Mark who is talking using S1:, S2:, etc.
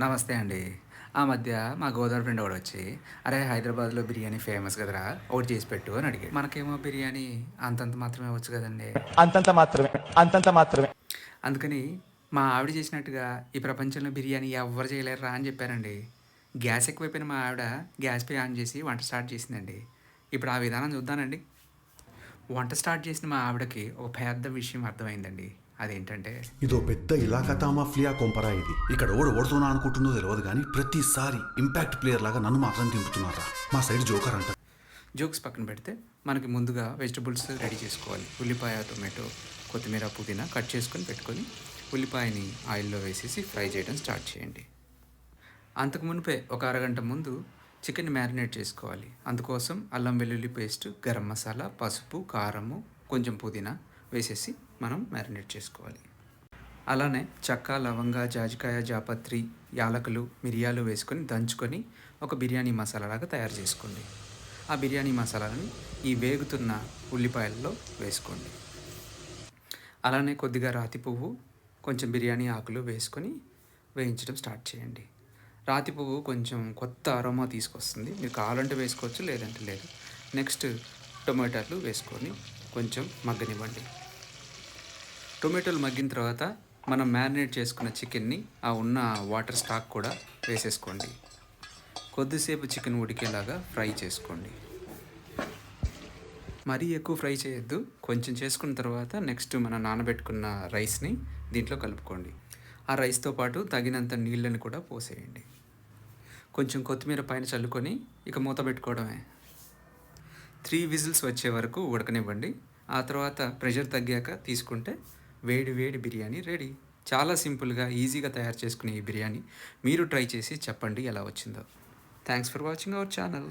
S1: నమస్తే అండి. ఆ మధ్య మా గోదావరి ఫ్రెండ్ ఒకడు వచ్చి అరే హైదరాబాద్లో బిర్యానీ ఫేమస్ కదరా ఒకటి చేసి పెట్టు అని అడిగాడు. మనకేమో బిర్యానీ అంతంత మాత్రమే వచ్చు కదండి.
S2: అంతంత మాత్రమే అంతంత మాత్రమే.
S1: అందుకని మా ఆవిడ చేసినట్టుగా ఈ ప్రపంచంలో బిర్యానీ ఎవ్వరు చేయలేరురా అని చెప్పారండి. గ్యాస్ ఎక్కువైపోయిన మా ఆవిడ గ్యాస్ పే ఆన్ చేసి వంట స్టార్ట్ చేసిందండి. ఇప్పుడు ఆ విధానం చూద్దానండి. వంట స్టార్ట్ చేసిన మా ఆవిడకి ఒక పెద్ద విషయం అర్థమైందండి. అదేంటంటే
S3: ఇదో పెద్ద ఇలాకా మాఫియా కొంపరా ఇది. ఇక్కడ ఓడి ఓడుతున్నా అనుకుంటుందో తెలియదు కానీ ప్రతిసారి ఇంపాక్ట్ ప్లేయర్ లాగా నన్ను మాత్రం దింపుతున్నారా మా సైడ్ జోకర్ అంట.
S1: జోక్స్ పక్కన పెడితే మనకి ముందుగా వెజిటబుల్స్ రెడీ చేసుకోవాలి. ఉల్లిపాయ టొమాటో కొత్తిమీర పుదీనా కట్ చేసుకొని పెట్టుకొని ఉల్లిపాయని ఆయిల్లో వేసేసి ఫ్రై చేయడం స్టార్ట్ చేయండి. అంతకు మునిపే ఒక అరగంట ముందు చికెన్ మ్యారినేట్ చేసుకోవాలి. అందుకోసం అల్లం వెల్లుల్లి పేస్ట్ గరం మసాలా పసుపు కారము కొంచెం పుదీనా వేసేసి మనం మ్యారినేట్ చేసుకోవాలి. అలానే చెక్క లవంగ జాజికాయ జాపత్రి యాలకులు మిరియాలు వేసుకొని దంచుకొని ఒక బిర్యానీ మసాలా లాగా తయారు చేసుకోండి. ఆ బిర్యానీ మసాలాని ఈ వేగుతున్న ఉల్లిపాయల్లో వేసుకోండి. అలానే కొద్దిగా రాతి పువ్వు కొంచెం బిర్యానీ ఆకులు వేసుకొని వేయించడం స్టార్ట్ చేయండి. రాతి పువ్వు కొంచెం కొత్త అరోమా తీసుకొస్తుంది. మీరు కావాలంటే వేసుకోవచ్చు లేదంటే లేదు. నెక్స్ట్ టొమాటోలు వేసుకొని కొంచెం మగ్గనివ్వండి. టొమాటోలు మగ్గిన తర్వాత మనం మ్యారినేట్ చేసుకున్న చికెన్ని ఆ ఉన్న వాటర్ స్టాక్ కూడా వేసేసుకోండి. కొద్దిసేపు చికెన్ ఉడికేలాగా ఫ్రై చేసుకోండి. మరీ ఎక్కువ ఫ్రై చేయొద్దు. కొంచెం చేసుకున్న తర్వాత నెక్స్ట్ మనం నానబెట్టుకున్న రైస్ని దీంట్లో కలుపుకోండి. ఆ రైస్తో పాటు తగినంత నీళ్ళని కూడా పోసేయండి. కొంచెం కొత్తిమీర పైన చల్లుకొని ఇక మూత పెట్టుకోవడమే. త్రీ విజిల్స్ వచ్చే వరకు ఉడకనివ్వండి. ఆ తర్వాత ప్రెషర్ తగ్గాక తీసుకుంటే వేడి వేడి బిర్యానీ రెడీ. చాలా సింపుల్గా ఈజీగా తయారు చేసుకునే ఈ బిర్యానీ మీరు ట్రై చేసి చెప్పండి ఎలా వచ్చిందో. Thanks for watching our channel.